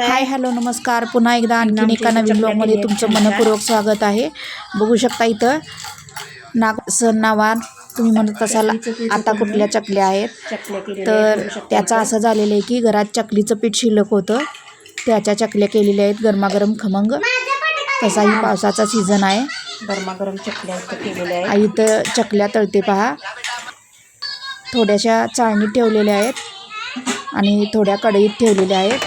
Hi hello नमस्कार. पुन्हा एकदा आणखीन एका नवीन ब्लॉगमध्ये तुमचं मनपूर्वक स्वागत आहे. बघू शकता इथं नाग सण नावान तुम्ही म्हणत असाल आता कुठल्या चकल्या आहेत? तर त्याचं. असं झालेलं आहे की घरात चकलीचं पीठ शिल्लक होतं. त्याच्या चकल्या केलेल्या आहेत गरमागरम खमंग. तसाही पावसाचा सीझन आहे. गरमागरम चकल्या केलेल्या आई इथं चकल्या तळते पहा. थोड्याशा चाळणीत ठेवलेल्या आहेत आणि थोड्या कढईत ठेवलेल्या आहेत.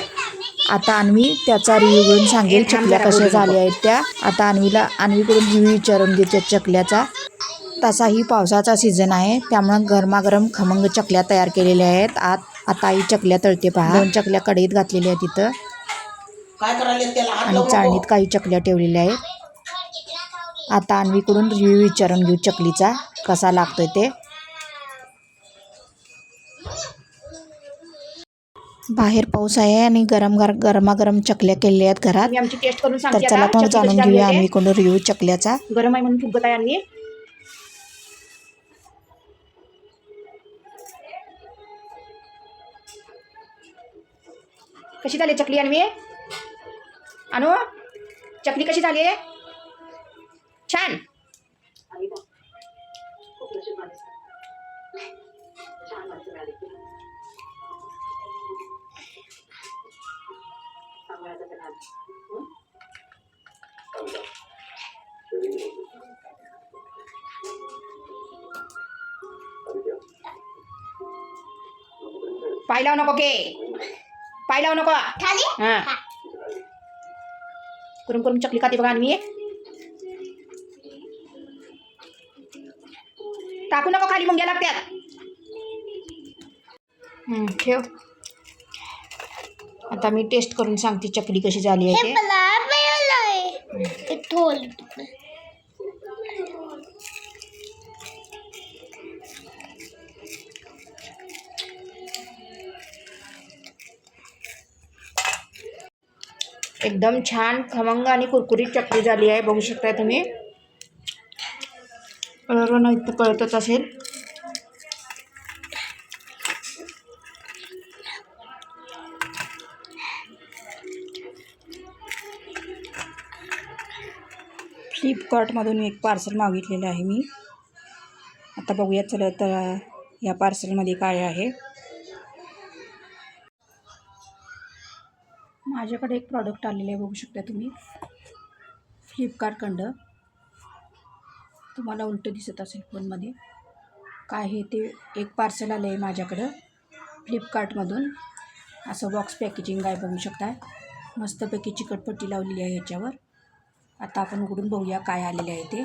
आता अन्वी त्याचा रिव्ह्यू घेऊन सांगेल चकल्या कशा झाल्या आहेत त्या. आता अन्वीला अन्वीकडून रिव्ह्यू विचारून घेते चकल्याचा. तसाही पावसाचा सीझन आहे त्यामुळं गरमागरम खमंग चकल्या तयार केलेल्या आहेत. आत आता आई चकल्या तळते पहा. दोन चकल्या कढईत घातलेल्या आहेत तिथं आणि. चाळणीत काही चकल्या ठेवलेल्या आहेत. आता अन्वीकडून रिव्ह्यू विचारून घेऊ चकलीचा कसा लागतोय ते. बाहेर पाऊस आहे आणि गरम गर गरमागरम चकल्या केलेल्या आहेत घरात मी आमची टेस्ट करून तर सांगते चला आता. मग चकली जाणून कशी घेऊया लागली आहे अन्वीकडून रिव्ह्यू चकल्याचा. गरम आहे म्हणून फुगत आहे आणली कशी झाली चकली आणू चकली कशी झाली छान पाय लावू नको के. पाय लावू नको हा. करून करून चकली खाते बघा आणवी. टाकू नको खाली मुंग्या लागत्यात. हम्म, ठेव. आता मी टेस्ट करून सांगते चकली कशी झाली आहे ते. एकदम छान खमंग आणि कुरकुरीत चकली झाली आहे. बघू शकताय तुम्ही. कलरवरून इथं कळतच असेल. फ्लिपकार्टमधून एक पार्सल मागितलेलं आहे मी. आता बघूया चला तर या पार्सलमध्ये काय आहे. माझ्याकडे एक प्रॉडक्ट आलेलं आहे बघू शकता तुम्ही. फ्लिपकार्टकडं तुम्हाला उलटं दिसत असेल फोनमध्ये. काय आहे ते एक पार्सल आलं आहे माझ्याकडं फ्लिपकार्टमधून असं बॉक्स पॅकेजिंग आहे बघू शकता मस्तपैकी चिकटपट्टी लावलेली आहे ह्याच्यावर आता आपण उघडून बघूया काय आलेले आहे ते.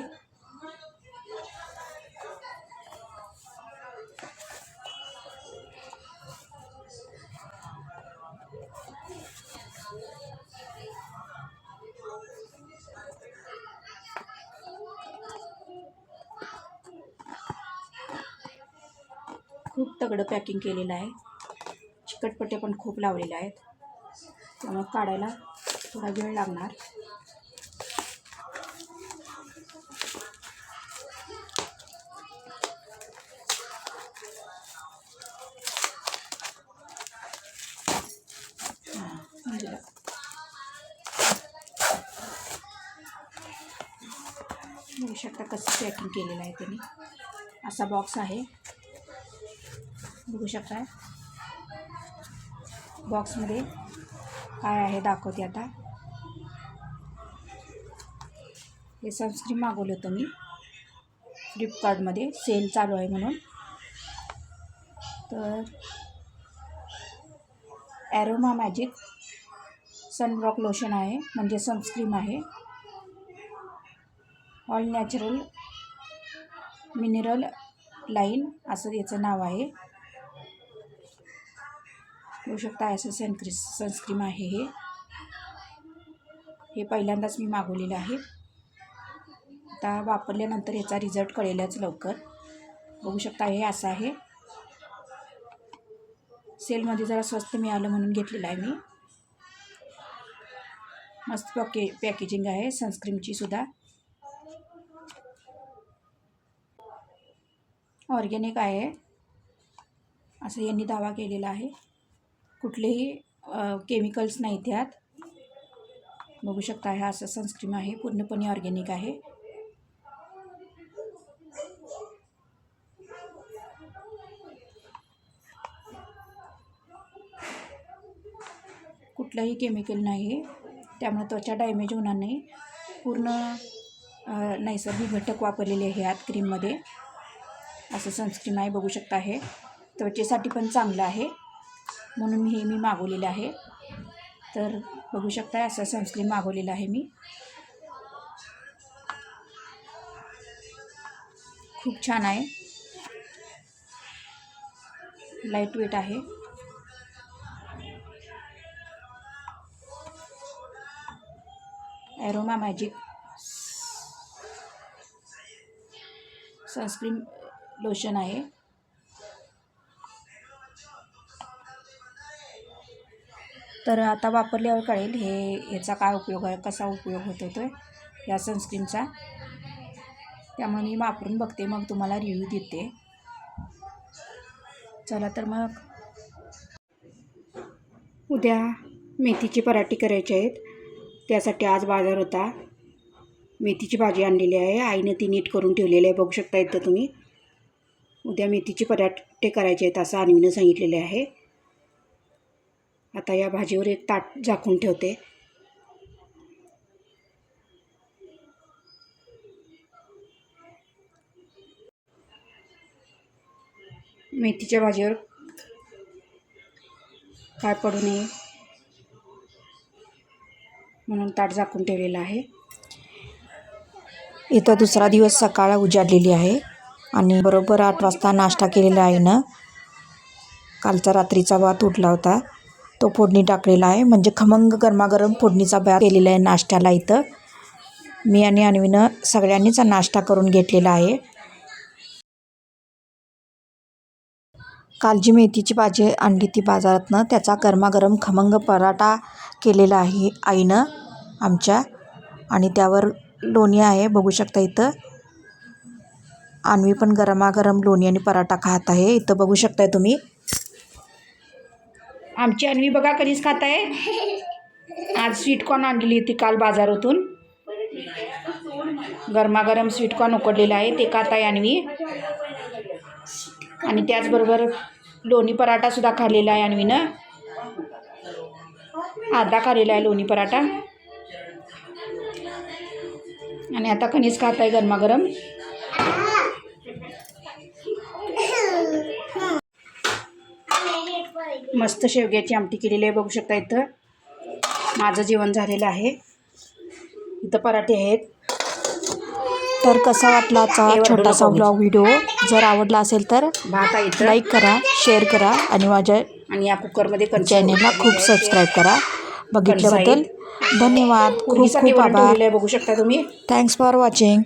खूप तगडं पॅकिंग केलेलं आहे. चिकटपट्टे पण खूप लावलेल्या आहेत. त्यामुळे काढायला थोडा वेळ लागणार. बघू शकता कसं पॅकिंग केलेलं आहे त्यांनी. असा बॉक्स आहे. बघू शकताय. बॉक्समध्ये काय आहे दाखवते आता. हे सनस्क्रीन मागवलं होतं मी. फ्लिपकार्टमध्ये सेल चालू आहे म्हणून. तर ॲरोमा मॅजिक सनब्लॉक लोशन आहे म्हणजे सनस्क्रीम आहे. ऑल नॅचरल मिनरल लाईन असं याचं नाव आहे. होऊ शकता. असं सनक्री सनस्क्रीम आहे हे. हे पहिल्यांदाच मी मागवलेलं आहे. आता वापरल्यानंतर याचा रिझल्ट कळेलच लवकर. बघू शकता हे असं आहे. सेलमध्ये जरा स्वस्त मिळालं म्हणून घेतलेलं आहे मी. मस्त पॅके पॅकेजिंग आहे. सनस्क्रीमची सुद्धा. ऑर्गॅनिक आहे. असं यांनी दावा केलेला आहे. कुठलेही केमिकल्स नाही त्यात. बघू शकता हा असं सनस्क्रीम आहे पूर्णपणे ऑर्गॅनिक आहे. कुठलंही केमिकल नाही त्यामुळे त्वचा डॅमेज होणार नाही. पूर्ण नैसर्गिक घटक वापरलेले आहे आत क्रीममध्ये असं सनस्क्रीम आहे बघू शकता हे. त्वचेसाठी पण चांगलं आहे. म्हणून हे मी मागवलेलं आहे. तर बघू शकता असं सनस्क्रीन मागवलेलं आहे मी. खूप छान आहे. लाइट वेट आहे. ॲरोमा मॅजिक सनस्क्रीन लोशन आहे. तर आता वापरल्यावर कळेल हे याचा काय उपयोग आहे कसा उपयोग होतो तो या सनस्क्रीनचा त्यामुळे मी वापरून बघते मग तुम्हाला रिव्ह्यू देते. चला तर मग. उद्या मेथीचे पराठी करायचे आहेत. त्यासाठी आज बाजार होता. मेथीची भाजी आणलेली आहे. आईने ती नीट करून ठेवलेली आहे. बघू शकता इथं तुम्ही. उद्या मेथीचे पराठे करायचे आहेत असं आणवीनं सांगितलेले आहे. आता या भाजीवर एक ताट झाकून ठेवते. मेथीच्या भाजीवर काय पडू नये म्हणून ताट झाकून ठेवलेलं आहे. इथं दुसरा दिवस सकाळ उजाडलेली आहे आणि बरोबर आठ वाजता नाश्ता केलेला आहे ना. कालचा रात्रीचा भात उठला होता. तो फोडणी टाकलेला आहे. म्हणजे खमंग गरमागरम फोडणीचा बॅग केलेला आहे नाश्त्याला इथं. मी आणि अन्वीनं सगळ्यांनीच नाश्ता करून घेतलेला आहे. कालची मेथीची भाजी आणली ती बाजारातनं त्याचा गरमागरम खमंग पराठा केलेला आहे आईनं आमच्या. आणि त्यावर लोणी आहे बघू शकता इथं. आणवी पण गरमागरम लोणी आणि पराठा खात आहे. इथं बघू शकताय तुम्ही. आमची अन्वी बघा कधीच खात आहे आज स्वीटकॉर्न आणलेली होती काल बाजारातून. गरमागरम स्वीटकॉर्न उकडलेलं आहे ते खात आहे अन्वी. आणि त्याचबरोबर लोणी पराठासुद्धा खाल्लेला आहे अन्वीनं. अर्धा खाल्लेला आहे लोणी पराठा. आणि आता कणीस खात आहे गरमागरम. मस्त शेवग्याची आमटी केलेली आहे बघू शकता इथं. माझं जेवण झालेलं आहे. इथं पराठे आहेत. तर कसा वाटला आजचा छोटासा ब्लॉग व्हिडिओ जर आवडला असेल तर भात इथं. लाईक करा शेअर करा आणि माझ्या आणि या कुकरमध्ये चॅनेलला खूप. सबस्क्राईब करा. बघितल्याबद्दल धन्यवाद. खूप खूप आभार. बघू शकता तुम्ही. Thanks for watching